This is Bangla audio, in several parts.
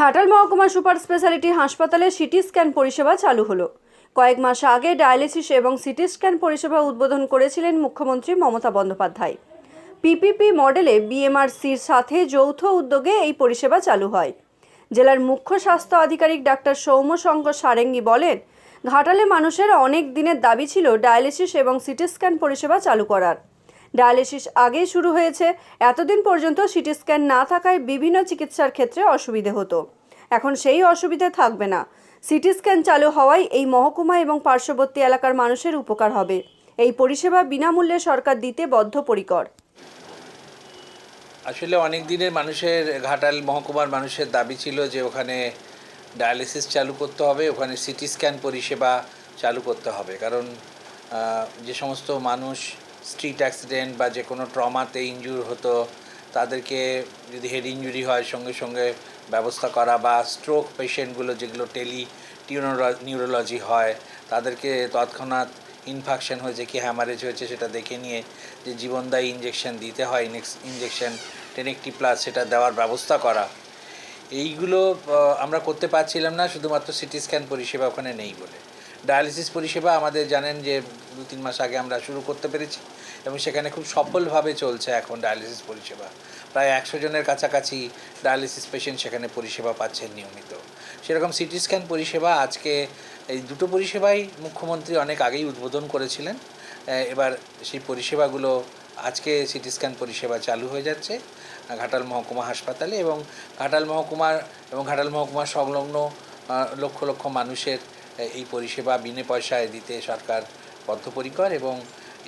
ঘাটাল মহকুমা সুপার স্পেশালিটি হাসপাতালে সিটি স্ক্যান পরিষেবা চালু হলো। কয়েক মাস আগে ডায়ালিসিস এবং সিটি স্ক্যান পরিষেবা উদ্বোধন করেছিলেন মুখ্যমন্ত্রী মমতা বন্দ্যোপাধ্যায়। পিপিপি মডেলে বিএমআরসির সাথে যৌথ উদ্যোগে এই পরিষেবা চালু হয়। জেলার মুখ্য স্বাস্থ্য আধিকারিক ডাক্তার সৌম্যশঙ্কর সারেঙ্গি বলেন, ঘাটালে মানুষের অনেক দিনের দাবি ছিল ডায়ালিসিস এবং সিটি স্ক্যান পরিষেবা চালু করার। ডায়ালিসিস আগেই শুরু হয়েছে। এতদিন পর্যন্ত সিটি স্ক্যান না থাকায় বিভিন্ন চিকিৎসার ক্ষেত্রে অসুবিধে হতো। এখন সেই অসুবিধে থাকবে না। সিটি স্ক্যান চালু হওয়ায় এই মহকুমা এবং পার্শ্ববর্তী এলাকার মানুষের উপকার হবে। এই পরিষেবা বিনামূল্যে সরকার দিতে বদ্ধপরিকর। আসলে অনেক দিনের মানুষের ঘাটাল মহকুমার মানুষের দাবি ছিল যে ওখানে ডায়ালিসিস চালু করতে হবে, ওখানে সিটি স্ক্যান পরিষেবা চালু করতে হবে। কারণ যে সমস্ত মানুষ স্ট্রিট অ্যাক্সিডেন্ট বা যে কোনো ট্রমাতে ইনজুর হতো, তাদেরকে যদি হেড ইনজুরি হয়, সঙ্গে সঙ্গে ব্যবস্থা করা বা স্ট্রোক পেশেন্টগুলো যেগুলো টেলি নিউরোলজি হয়, তাদেরকে তৎক্ষণাৎ ইনফেকশন হয়েছে, কি হ্যামারেজ হয়েছে সেটা দেখে নিয়ে যে জীবনদায়ী ইঞ্জেকশন দিতে হয় ইঞ্জেকশন টেনেকটি প্লাস সেটা দেওয়ার ব্যবস্থা করা। এইগুলো আমরা করতে পারছিলাম না, শুধুমাত্র সিটি স্ক্যান পরিষেবা ওখানে নেই বলে। ডায়ালিসিস পরিষেবা আমাদের জানেন যে দু, তিন মাস আগে আমরা শুরু করতে পেরেছি এবং সেখানে খুব সফলভাবে চলছে এখন ডায়ালিসিস পরিষেবা। প্রায় একশো জনের কাছাকাছি ডায়ালিসিস পেশেন্ট সেখানে পরিষেবা পাচ্ছেন নিয়মিত। সেরকম সিটি স্ক্যান পরিষেবা আজকে এই দুটো পরিষেবাই মুখ্যমন্ত্রী অনেক আগেই উদ্বোধন করেছিলেন। এবার সেই পরিষেবাগুলো আজকে সিটি স্ক্যান পরিষেবা চালু হয়ে যাচ্ছে ঘাটাল মহকুমা হাসপাতালে এবং ঘাটাল মহকুমার এবং ঘাটাল মহকুমার সংলগ্ন লক্ষ লক্ষ মানুষের এই পরিষেবা বিনে পয়সায় দিতে সরকার বদ্ধপরিকর এবং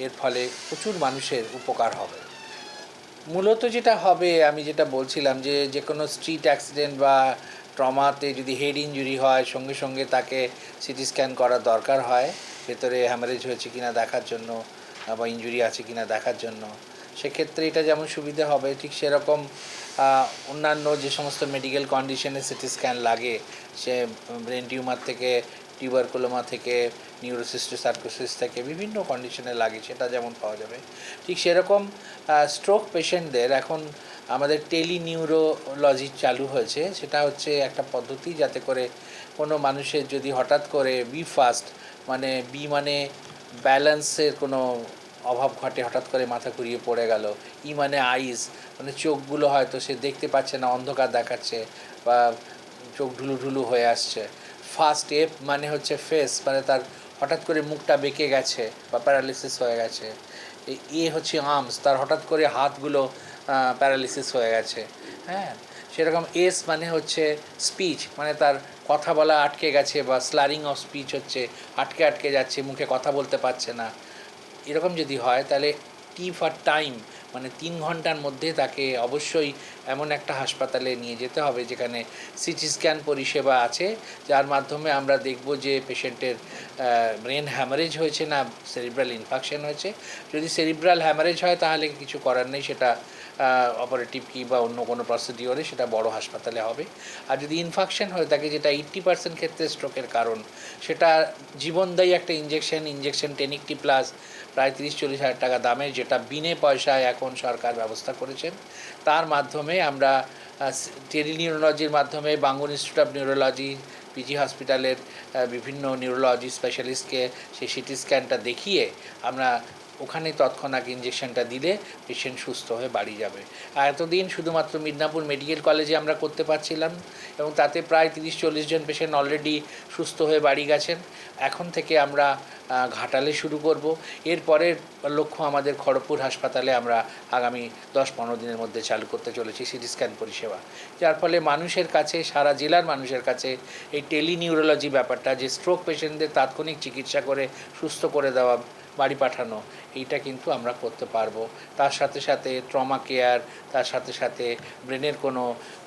এর ফলে প্রচুর মানুষের উপকার হবে। মূলত যেটা হবে, আমি যেটা বলছিলাম যে যে কোনো স্ট্রিট অ্যাক্সিডেন্ট বা ট্রমাতে যদি হেড ইনজুরি হয়, সঙ্গে সঙ্গে তাকে সিটি স্ক্যান করার দরকার হয়। ভেতরে হ্যামারেজ হয়েছে কিনা দেখার জন্য বা ইনজুরি আছে কিনা দেখার জন্য। সেক্ষেত্রে এটা যেমন সুবিধা হবে, ঠিক সেরকম অন্যান্য যে সমস্ত মেডিকেল কন্ডিশনে সিটি স্ক্যান লাগে, সে ব্রেন টিউমার থেকে টিউবারকুলোমা থেকে নিউরোসিস্টো সার্কোসিস থেকে বিভিন্ন কন্ডিশনে লাগে, সেটা যেমন পাওয়া যাবে। ঠিক সেরকম স্ট্রোক পেশেন্টদের এখন আমাদের টেলি নিউরোলজি চালু হয়েছে। সেটা হচ্ছে একটা পদ্ধতি যাতে করে কোনো মানুষের যদি হঠাৎ করে বি ফাস্ট মানে বি মানে ব্যালেন্সের কোনো অভাব ঘটে, হঠাৎ করে মাথা ঘুরিয়ে পড়ে গেল, ই মানে আইস মানে চোখগুলো হয়তো সে দেখতে পাচ্ছে না, অন্ধকার দেখাচ্ছে বা চোখ ঢুলু ঢুলু হয়ে আসছে। ফার্স্ট এফ মানে হচ্ছে ফেস মানে তার হঠাৎ করে মুখটা বেঁকে গেছে বা প্যারালিসিস হয়ে গেছে। এ হচ্ছে আর্মস তার হঠাৎ করে হাতগুলো প্যারালিসিস হয়ে গেছে। হ্যাঁ? সেরকম এস মানে হচ্ছে স্পিচ মানে তার কথা বলা আটকে গেছে বা স্লারিং অফ স্পিচ হচ্ছে, আটকে আটকে যাচ্ছে, মুখে কথা বলতে পারছে না। এরকম যদি হয়, তাহলে টি ফর টাইম মানে তিন ঘণ্টার মধ্যে তাকে অবশ্যই এমন একটা হাসপাতালে নিয়ে যেতে হবে যেখানে সিটি স্ক্যান পরিষেবা আছে। যার মাধ্যমে আমরা দেখব যে পেশেন্টের ব্রেন হ্যামারেজ হয়েছে না সেরিব্রাল ইনফেকশন হয়েছে। যদি সেরিব্রাল হ্যামারেজ হয় তাহলে কিছু করার নেই, সেটা অপারেটিভ কি বা অন্য কোনো প্রসিডিওরে সেটা বড় হাসপাতালে হবে। আর যদি ইনফেকশন হয়ে থাকে যেটা এইট্টি পার্সেন্ট ক্ষেত্রে স্ট্রোকের কারণ, সেটা জীবনদায়ী একটা ইঞ্জেকশন ইঞ্জেকশন টেনিকটি প্লাস প্রায় তিরিশ চল্লিশ হাজার টাকা দামের যেটা বিনে পয়সায় এখন সরকার ব্যবস্থা করেছেন তার মাধ্যমে আমরা টেলি নিউরোলজির মাধ্যমে Bangur institute of neurology, PG হসপিটালের বিভিন্ন নিউরোলজি স্পেশালিস্টকে সেই সিটি স্ক্যানটা দেখিয়ে আমরা ওখানে তৎক্ষণাৎ ইঞ্জেকশনটা দিলে পেশেন্ট সুস্থ হয়ে বাড়ি যাবে। আর এতদিন শুধুমাত্র মিদনাপুর মেডিকেল কলেজে আমরা করতে পারছিলাম এবং তাতে প্রায় তিরিশ চল্লিশ জন পেশেন্ট অলরেডি সুস্থ হয়ে বাড়ি গেছেন। এখন থেকে আমরা ঘাটালে শুরু করব। এরপরের লক্ষ্য আমাদের খড়গপুর হাসপাতালে আমরা আগামী দশ পনেরো দিনের মধ্যে চালু করতে চলেছি সিটি স্ক্যান পরিষেবা। যার ফলে মানুষের কাছে, সারা জেলার মানুষের কাছে এই টেলিনিউরোলজি ব্যাপারটা, যে স্ট্রোক পেশেন্টদের তাৎক্ষণিক চিকিৎসা করে সুস্থ করে দেওয়া, বাড়ি পাঠানো এইটা কিন্তু আমরা করতে পারব। তার সাথে সাথে ট্রমা কেয়ার তার সাথে সাথে ব্রেনের কোনো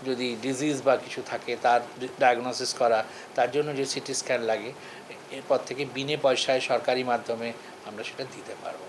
যদি ডিজিজ বা কিছু থাকে, তার ডায়াগনোসিস করা, তার জন্য যে সিটি স্ক্যান লাগে এরপর থেকে বিনে পয়সায় সরকারি মাধ্যমে আমরা সেটা দিতে পারব।